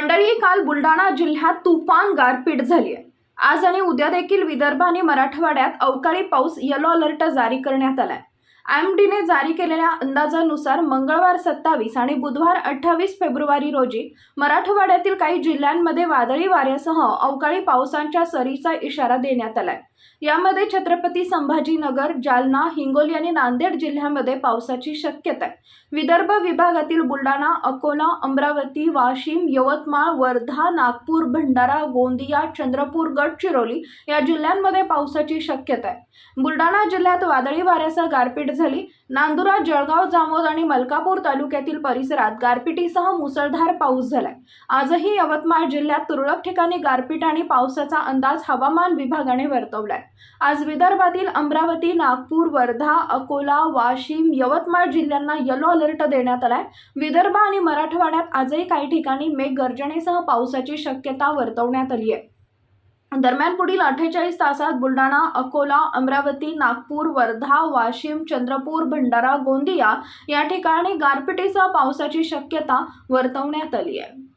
मंडळी काल बुलढाणा जिल्ह्यात तुफान गारपीट झाली आहे. आज आणि उद्या देखील विदर्भ आणि मराठवाड्यात अवकाळी पाऊस येलो अलर्ट जारी करण्यात आलाय. एम डीने जारी केलेल्या अंदाजानुसार मंगळवार सत्तावीस आणि बुधवार अठ्ठावीस फेब्रुवारी रोजी मराठवाड्यातील काही जिल्ह्यांमध्ये वादळी वाऱ्यासह अवकाळी पावसांच्या सरीचा इशारा देण्यात आलाय. यामध्ये छत्रपती संभाजीनगर जालना हिंगोली आणि नांदेड जिल्ह्यामध्ये पावसाची शक्यता आहे. विदर्भ विभागातील बुलढाणा अकोला अमरावती वाशिम यवतमाळ वर्धा नागपूर भंडारा गोंदिया चंद्रपूर गडचिरोली या जिल्ह्यांमध्ये पावसाची शक्यता आहे. बुलढाणा जिल्ह्यात वादळी वाऱ्यासह गारपीट झाली. नांदुरा जळगाव जामोद आणि मलकापूर तालुक्यातील परिसरात गारपिटीसह मुसळधार पाऊस झालाय. आजही यवतमाळ जिल्ह्यात तुरळक ठिकाणी गारपीट आणि पावसाचा अंदाज हवामान विभागाने वर्तवलाय. आज विदर्भातील अमरावती नागपूर वर्धा अकोला वाशिम यवतमाळ जिल्ह्यांना येलो अलर्ट देण्यात आलाय. विदर्भ आणि मराठवाड्यात आजही काही ठिकाणी मेघगर्जनेसह पावसाची शक्यता वर्तवण्यात आली आहे दरम्यान पुढील अठ्ठेचाळीस तासात बुलढाणा अकोला अमरावती नागपूर वर्धा वाशिम चंद्रपूर भंडारा गोंदिया या ठिकाणी गारपिटीसह पावसाची शक्यता वर्तवण्यात आली आहे.